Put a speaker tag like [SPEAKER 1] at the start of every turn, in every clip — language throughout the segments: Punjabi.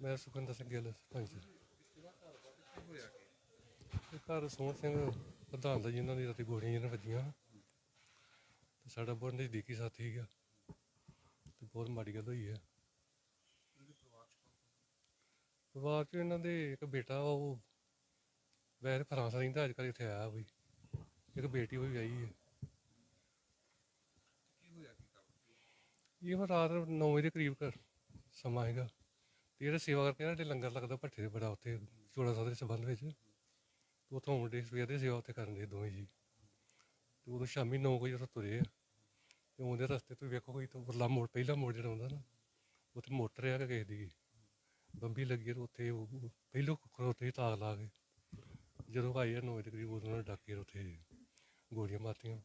[SPEAKER 1] ਮੈਂ ਸੁਖਿੰਦਰ ਸਿੰਘ ਗਿੱਲ ਸਰਪੰਚ ਇਹ ਘਰ ਸੋਹਣ ਸਿੰਘ ਪ੍ਰਧਾਨ ਦਾ ਜਿਨ੍ਹਾਂ ਦੀ ਰਾਤੀ ਗੋਲੀਆਂ ਜਿਹਨਾਂ ਵੱਜੀਆਂ ਤੇ ਸਾਡਾ ਬਹੁਤ ਨਜ਼ਦੀਕੀ ਸਾਥੀ ਸੀਗਾ ਤੇ ਬਹੁਤ ਮਾੜੀ ਗੱਲ ਹੋਈ ਹੈ ਪਰਿਵਾਰ ਚ ਇਹਨਾਂ ਦੇ ਇੱਕ ਬੇਟਾ ਉਹ ਵੈਸੇ ਫਰਾਂਸ ਰਹਿੰਦਾ ਅੱਜ ਕੱਲ੍ਹ ਇੱਥੇ ਆਇਆ ਵੀ ਇੱਕ ਬੇਟੀ ਹੋਈ ਆਈ ਹੈ ਇਹ ਰਾਤ 9 ਵਜੇ ਦੇ ਕਰੀਬ ਘਰ ਸਮਾਂ ਹੈਗਾ ਤੇ ਜਿਹੜਾ ਸੇਵਾ ਕਰਕੇ ਨਾ ਤੇ ਲੰਗਰ ਲੱਗਦਾ ਭੱਠੇ ਦੇ ਬੜਾ ਉੱਥੇ ਚੋੜਾ ਸਾਹਿਬ ਦੇ ਸੰਬੰਧ ਵਿੱਚ। ਤੇ ਉੱਥੋਂ ਮੁੰਡੇ ਸਵੇਰ ਦੇ ਸੇਵਾ ਉੱਥੇ ਕਰਨ ਦੇ ਦੋਵੇਂ ਜੀ। ਤੇ ਉਦੋਂ ਸ਼ਾਮੀ 9 ਵਜੇ ਉੱਥੋਂ ਤੁਰੇ ਆ। ਤੇ ਉਹਦੇ ਰਸਤੇ ਤੋਂ ਵੇਖੋ ਕੋਈ ਤਾਂ ਉਰਲਾ ਮੋੜ, ਪਹਿਲਾ ਮੋੜ ਜਿਹੜਾ ਹੁੰਦਾ ਨਾ, ਉੱਥੇ ਮੋਟਰ ਆ ਕੇ ਕਿਸੇ ਦੀ। ਬੰਬੀ ਲੱਗੀ ਆ ਤੇ ਉੱਥੇ ਉਹ ਉਹ ਪਹਿਲੋਂ ਖੜੋਤੇ ਸੀ ਤਾਕ ਲਾ ਕੇ ਜਦੋਂ ਆਈ ਆ 9 ਵਜੇ ਦੇ ਕਰੀਬ ਉਦੋਂ ਉਹਨਾਂ ਨੇ ਡੱਕ ਕੇ ਉੱਥੇ ਗੋਲੀਆਂ ਮਾਰਤੀਆਂ।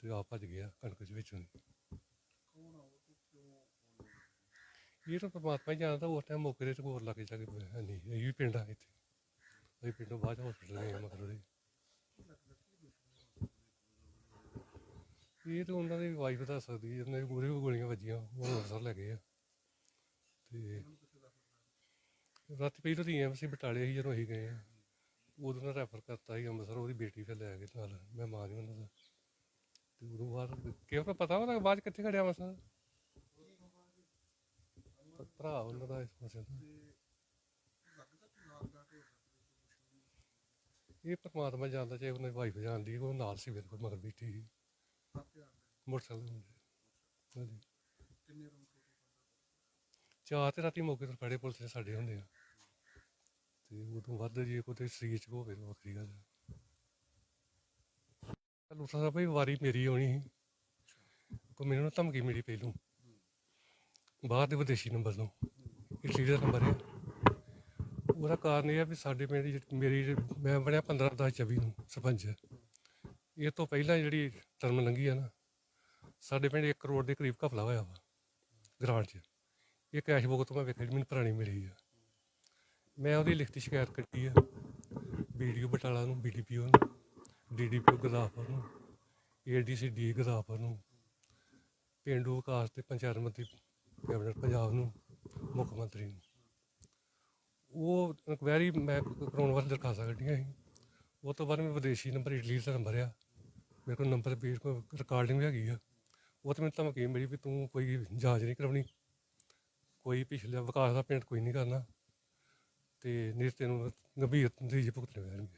[SPEAKER 1] ਤੇ ਆ ਭੱਜ ਗਿਆ ਕਣਕ ਦੇ ਵਿੱਚੋਂ ਦੀ। ਇਹ ਤਾਂ ਪਰਮਾਤਮਾ ਹੀ ਜਾਣਦਾ, ਉਸ ਟਾਈਮ ਮੌਕੇ ਤੇ ਹੋਰ ਲੱਗ ਜਾ ਕੇ ਹੈ ਨਹੀਂ, ਇਹ ਵੀ ਪਿੰਡ ਆ ਇੱਥੇ। ਅਸੀਂ ਪਿੰਡੋਂ ਬਾਅਦ ਹਸਪੀਟਲ ਗਏ ਆ ਮਗਰ ਇਹ ਤਾਂ ਉਹਨਾਂ ਦੀ ਵਾਈਫ ਦੱਸ ਸਕਦੀ ਹੈ ਉਹਨਾਂ ਦੀ ਮੂਹਰੇ ਗੋਲੀਆਂ ਵੱਜੀਆਂ, ਉਹ ਅੰਮ੍ਰਿਤਸਰ ਲੈ ਗਏ ਆ। ਤੇ ਰਾਤੀ ਪਹਿਲਾਂ ਤਾਂ ਐਮਸੀ ਬਟਾਲੇ ਸੀ ਜਦੋਂ ਅਸੀਂ ਗਏ ਆ। ਉਦੋਂ ਨਾਲ ਰੈਫਰ ਕਰਤਾ ਸੀ ਅੰਮ੍ਰਿਤਸਰ, ਉਹਦੀ ਬੇਟੀ ਫਿਰ ਲੈ ਕੇ ਨਾਲ ਮੈਂ ਮਾਂ ਦੀ ਉਹਨਾਂ ਦਾ। ਤੇ ਉਦੋਂ ਬਾਅਦ ਕਿਉਂ ਪਤਾ ਉਹਦਾ ਬਾਅਦ 'ਚ ਕਿੱਥੇ ਖੜਿਆ ਮਸਾ ਭਰਾ ਉਹਨਾਂ ਦਾ ਇਸ ਪਾਸੇ ਦਾ ਇਹ ਪਰਮਾਤਮਾ ਜਾਣਦਾ ਚਾਹੇ ਉਹਨਾਂ ਦੀ ਵਾਈਫ ਜਾਣਦੀ ਉਹ ਨਾਲ ਸੀ ਮੇਰੇ ਕੋਲ ਮਗਰ ਬੈਠੀ ਸੀ ਮੋਟਰਸਾਈਕਲ ਤੇ ਹਾਂਜੀ ਚਾਰ ਤੇ ਰਾਤੀ ਮੌਕੇ ਤੋਂ ਫੜੇ ਪੁਲਿਸ ਨੇ ਸਾਡੇ ਹੁੰਦੇ ਆ ਤੇ ਉਦੋਂ ਵੱਧ ਜੇ ਕੋਈ ਸਰੀਰ ਚ ਹੋਵੇ ਤਾਂ ਵੱਖਰੀ ਗੱਲ ਹੈ ਲੂਸਾ ਸਾਹਿਬ ਵਾਰੀ ਮੇਰੀ ਹੋਣੀ ਸੀ ਕੋ ਮੈਨੂੰ ਨਾ ਧਮਕੀ ਮਿਲੀ ਪਹਿਲੋਂ ਬਾਹਰ ਦੇ ਵਿਦੇਸ਼ੀ ਨੰਬਰ ਤੋਂ ਇਟਲੀ ਦਾ ਨੰਬਰ ਹੈ। ਉਹਦਾ ਕਾਰਨ ਇਹ ਹੈ ਵੀ ਸਾਡੇ ਪਿੰਡ ਦੀ ਮੇਰੀ ਜਿਹੜੀ- ਮੈਂ ਬਣਿਆ 15 10 24 ਨੂੰ ਸਰਪੰਚ। ਇਹ ਤੋਂ ਪਹਿਲਾਂ ਜਿਹੜੀ ਟਰਮ ਲੰਘੀ ਆ ਨਾ, ਸਾਡੇ ਪਿੰਡ 1 ਕਰੋੜ ਦੇ ਕਰੀਬ ਘਪਲਾ ਹੋਇਆ ਵਾ, ਗ੍ਰਾਂਟ 'ਚ। ਇਹ ਕੈਸ਼ ਬੁੱਕ ਤੋਂ ਮੈਂ ਵੇਖਿਆ ਜਿਹੜੀ ਮੈਨੂੰ ਪੁਰਾਣੀ ਮਿਲੀ ਆ। ਮੈਂ ਉਹਦੀ ਲਿਖਤੀ ਸ਼ਿਕਾਇਤ ਕੱਟੀ ਆ ਵੀਡੀਓ ਬਟਾਲਾ ਨੂੰ ਬੀਡੀਪੀਓ ਨੂੰ ਡੀਡੀਪੀਓ ਗੁਰਦਾਸਪੁਰ ਨੂੰ ਏਡੀਸੀ ਡੀ ਗੁਰਦਾਸਪੁਰ ਨੂੰ। ਪੇਂਡੂ ਵਿਕਾਸ ਤੇ ਪੰਚਾਇਤ ਮੰਤਰੀ ਕੈਬਨਿਟ ਪੰਜਾਬ ਨੂੰ, ਮੁੱਖ ਮੰਤਰੀ ਨੂੰ। ਉਹ ਇਨਕੁਆਇਰੀ ਮੈਂ ਕਰਾਉਣ ਵਾਸਤੇ ਦਰਖਾਸਤਾਂ ਕੱਢੀਆਂ ਸੀ। ਉਹ ਤੋਂ ਬਾਅਦ ਮੈਂ ਵਿਦੇਸ਼ੀ ਨੰਬਰ ਇਟਲੀ ਦਾ ਨੰਬਰ ਆ। ਮੇਰੇ ਕੋਲ ਨੰਬਰ ਵੀ ਕੋਈ ਰਿਕਾਰਡਿੰਗ ਵੀ ਹੈਗੀ ਆ। ਉਹ ਤੇ ਮੈਨੂੰ ਧਮਕੀ ਮਿਲੀ ਵੀ ਤੂੰ ਕੋਈ ਜਾਂਚ ਨਹੀਂ ਕਰਾਉਣੀ। ਕੋਈ ਪਿਛਲੇ ਵਿਕਾਸ ਦਾ ਪਿੰਡ ਕੋਈ ਨਹੀਂ ਕਰਨਾ। ਤੇ ਨਹੀਂ ਤੈਨੂੰ ਗੰਭੀਰ ਨਤੀਜੇ ਭੁਗਤਣੇ ਪੈਣਗੇ।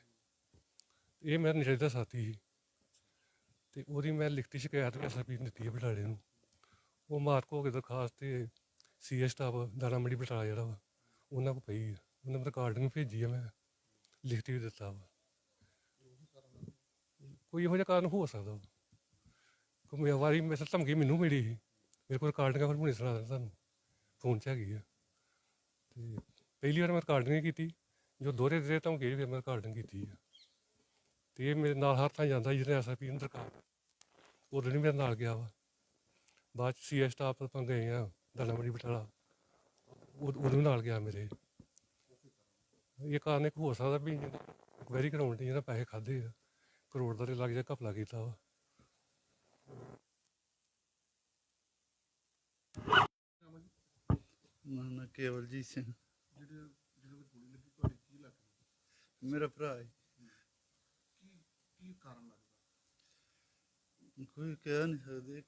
[SPEAKER 1] ਇਹ ਮੇਰਾ ਨਸ਼ੇ ਦਾ ਸਾਥੀ ਸੀ। ਤੇ ਉਹਦੀ ਮੈਂ ਲਿਖਤੀ ਸ਼ਿਕਾਇਤ ਵੀ ਐਸਪੀ ਨੂੰ ਦਿੱਤੀ ਹੈ ਬਟਾਲੇ ਨੂੰ। ਉਹ ਮਾਰਕ ਹੋ ਕੇ ਦਰਖਾਸਤ ਤੇ ਸੀਐਸ ਸਟਾਫ ਦਾਣਾ ਮੰਡੀ ਬਟਾਲਾ ਜਿਹੜਾ ਵਾ, ਉਹਨਾਂ ਕੋ ਪਈ ਆ। ਉਹਨਾਂ ਨੂੰ ਰਿਕਾਰਡਿੰਗ ਭੇਜੀ ਆ ਮੈਂ, ਲਿਖਤੀ ਵੀ ਦਿੱਤਾ ਵਾ। ਕੋਈ ਇਹੋ ਜਿਹਾ ਕਾਰਨ ਹੋ ਸਕਦਾ ਵਾ? ਕੋਈ ਮੇਰੀ ਵਾਰੀ ਮੇਰੇ ਧਮਕੀ ਮੈਨੂੰ ਮਿਲੀ ਸੀ। ਮੇਰੇ ਕੋਲ ਰਿਕਾਰਡਿੰਗਾਂ ਫਿਰ ਹੁਣੇ ਸੁਣਾ ਦਿੰਦਾ ਤੁਹਾਨੂੰ ਫੋਨ 'ਚ ਹੈਗੀ ਆ। ਤੇ ਪਹਿਲੀ ਵਾਰ ਮੈਂ ਰਿਕਾਰਡਿੰਗ ਕੀਤੀ, ਜੋ ਦੋਹਰੇ ਦੇ ਧਮਕੀ ਫਿਰ ਮੈਂ ਰਿਕਾਰਡਿੰਗ ਕੀਤੀ ਆ। ਤੇ ਇਹ ਮੇਰੇ ਨਾਲ ਹਰ ਥਾਂ ਜਾਂਦਾ ਜਿਹਨੇ ਐਸਪੀ ਨੂੰ ਦਰਕਾਰ ਉਦੋਂ ਨਹੀਂ ਮੇਰੇ ਨਾਲ ਗਿਆ ਵਾ। ਬਾਅਦ ਚ ਸੀਐਸ ਸਟਾਫ ਆਪਾਂ ਗਏ ਆ ਦਾਣਾਮੜੀ ਬਟਾਲਾ। ਵੀ ਨਾਲ ਗਿਆ ਮੇਰੇ। ਇਹ ਕਾਰਨ ਇੱਕ ਹੋ ਸਕਦਾ ਵੀ ਵੈਰੀ ਕਰਾਉਣ ਦੀ ਜਿਹੜਾ ਪੈਸੇ ਖਾਦੇ ਆ। ਕਰੋੜ ਦਾ ਤੇ ਲੱਗ ਜਾ ਘਪਲਾ ਕੀਤਾ ਵਾ।
[SPEAKER 2] ਮੇਰਾ ਨਾਂ ਕੇਵਲਜੀਤ ਸਿੰਘ।
[SPEAKER 3] ਜਿਹੜੇ ਜਿਹਦੇ ਵਿੱਚ ਗੋਲੀ ਲੱਗੀ ਤੁਹਾਡੀ ਕੀ ਲੱਗਦਾ
[SPEAKER 2] ਮੇਰਾ ਭਰਾ ਹੈ।
[SPEAKER 3] ਕੀ ਕੀ ਕਾਰਨ ਲੱਗਦਾ?
[SPEAKER 2] ਕੋਈ ਕਹਿ ਨਹੀਂ ਸਕਦੇ।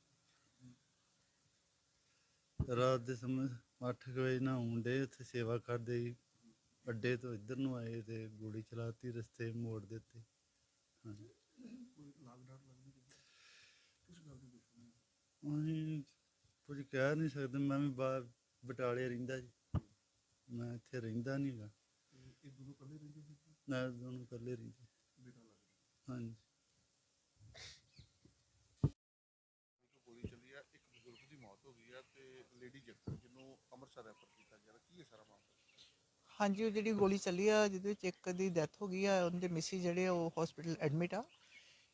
[SPEAKER 2] ਰਾਤ ਦੇ ਸਮੇਂ 8 ਵਜੇ ਨਾ ਹੁੰਦੇ ਉੱਥੇ ਸੇਵਾ ਕਰਦੇ ਸੀ। ਅੱਡੇ ਤੋਂ ਇੱਧਰ ਨੂੰ ਆਏ ਤੇ ਗੋਲੀ ਚਲਾਤੀ ਰਸਤੇ ਮੋੜ ਦਿੱਤੇ। ਹਾਂਜੀ। ਕੁਝ ਕਹਿ ਨਹੀਂ ਸਕਦੇ ਮੈਂ ਵੀ ਬਾਹਰ ਬਟਾਲੇ ਰਹਿੰਦਾ ਜੀ। ਮੈਂ ਇੱਥੇ ਰਹਿੰਦਾ ਨਹੀਂਗਾ
[SPEAKER 3] ਇਹ ਦੋਨੋਂ ਇਕੱਲੇ ਰਹਿੰਦੇ ਸੀ? ਕਿ
[SPEAKER 2] ਨਾ ਦੋਨੋਂ ਇਕੱਲੇ ਰਹਿੰਦੇ। ਹਾਂਜੀ
[SPEAKER 3] ਇੱਕ ਗੋਲੀ ਚੱਲੀ ਆ ਇੱਕ ਬਜ਼ੁਰਗ ਦੀ ਮੌਤ ਹੋ ਗਈ ਆ ਤੇ ਲੇਡੀ ਜ਼ਖਮੀ ਜਿਹਨੂੰ ਅੰਮ੍ਰਿਤਸਰ ਰੈਫਰ ਕੀਤਾ ਗਿਆ ਕੀ ਹੈ ਸਾਰਾ ਮਾਮਲਾ
[SPEAKER 4] ਹਾਂਜੀ ਉਹ ਜਿਹੜੀ ਗੋਲੀ ਚੱਲੀ ਆ ਜਿਹਦੇ ਵਿੱਚ ਇੱਕ ਦੀ ਡੈਥ ਹੋ ਗਈ ਆ ਉਹਦੇ ਮਿਸੀ ਜਿਹੜੇ ਆ ਉਹ ਹਸਪੀਟਲ ਐਡਮਿਟ ਆ।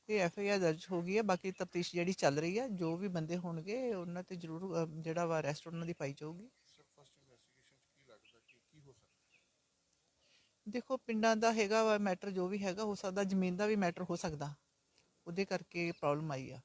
[SPEAKER 4] ਇਹ ਐਫ ਆਈ ਆਰ ਦਰਜ ਹੋ ਗਈ ਆ ਬਾਕੀ ਤਫਤੀਸ਼ ਜਿਹੜੀ ਚੱਲ ਰਹੀ ਆ ਜੋ ਵੀ ਬੰਦੇ ਹੋਣਗੇ ਉਹਨਾਂ ਤੇ ਜ਼ਰੂਰ ਅ, ਜਿਹੜਾ ਵਾ ਅਰੈਸਟ ਉਹਨਾਂ ਦੀ ਪਾਈ ਜਾਊਗੀ। ਦੇਖੋ ਪਿੰਡਾਂ ਦਾ ਹੈਗਾ ਵਾ ਮੈਟਰ ਜੋ ਵੀ ਹੈਗਾ ਹੋ ਸਕਦਾ ਜ਼ਮੀਨ ਦਾ ਵੀ ਮੈਟਰ ਹੋ ਸਕਦਾ। ਉਹਦੇ ਕਰਕੇ ਪ੍ਰੋਬਲਮ ਆਈ ਆ।